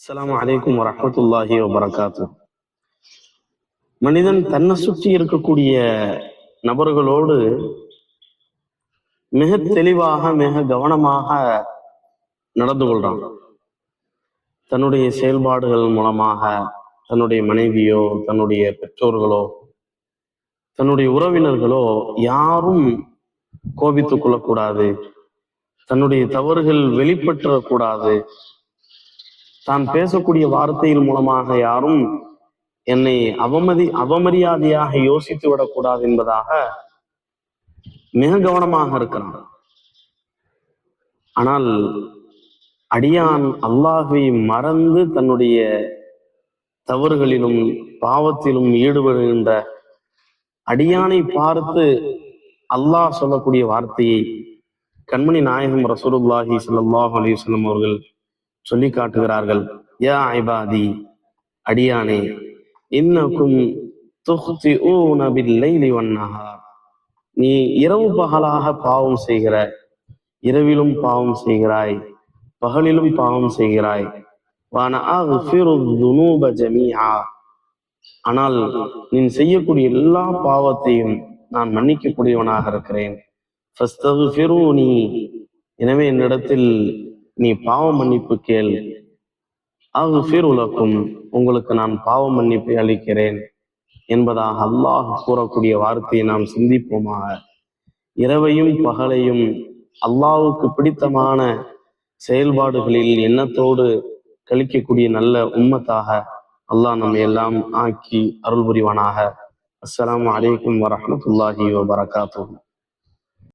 அஸ்ஸலாமு அலைக்கும் வரமத்துல்லாஹி வபரகாத்து. மனிதன் தன்னை சுற்றி இருக்கக்கூடிய நபர்களோடு மிக தெளிவாக மிக கவனமாக நடந்து கொள்றான். தன்னுடைய செயல்பாடுகள் மூலமாக தன்னுடைய மனைவியோ தன்னுடைய பெற்றோர்களோ தன்னுடைய உறவினர்களோ யாரும் கோபித்துக் கொள்ளக்கூடாது. தன்னுடைய தவறுகள் வெளிப்பட்டுறக்கூடாது. தான் பேசக்கூடிய வார்த்தையின் மூலமாக யாரும் என்னை அவமதி அவமரியாதையாக யோசித்து விடக்கூடாது என்பதாக மிக கவனமாக இருக்கிறார். ஆனால் அடியான் அல்லாஹை மறந்து தன்னுடைய தவறுகளிலும் பாவத்திலும் ஈடுபடுகின்ற அடியானை பார்த்து அல்லாஹ் சொல்லக்கூடிய வார்த்தையை கண்மணி நாயகம் ரசூலுல்லாஹி சல்லாஹ் அலி வஸல்லம் அவர்கள் சொல்லி காட்டுகிறார்கள் யா ஐபாதி அடியானே இன்னக்கும் துஹ்திஊன பில்லைலி வன்னஹார் நீ இரவு பகலாக பாவம் செய்கிற இரவிலும் பாவம் செய்கிறாய் பகலிலும் பாவம் செய்கிறாய். வான ஆனால் நீ செய்யக்கூடிய எல்லா பாவத்தையும் நான் மன்னிக்கக்கூடியவனாக இருக்கிறேன். எனவே என்னிடத்தில் நீ பாவ மன்னிப்பு கேள் அஃபிர் உலக்கும் உங்களுக்கு நான் பாவ மன்னிப்பை அளிக்கிறேன் என்பதாக அல்லாஹ் கூறக்கூடிய வார்த்தையை நாம் சிந்திப்போமாக இரவையும் பகலையும் அல்லாஹுக்கு பிடித்தமான செயல்பாடுகளில் எண்ணத்தோடு கழிக்கக்கூடிய நல்ல உம்மத்தாக அல்லாஹ் நம்ம எல்லாம் ஆக்கி அருள் புரிவானாக அஸ்லாம் வலைக்கம் வரமத்துல்லாஹி வபரகாத்துஹு.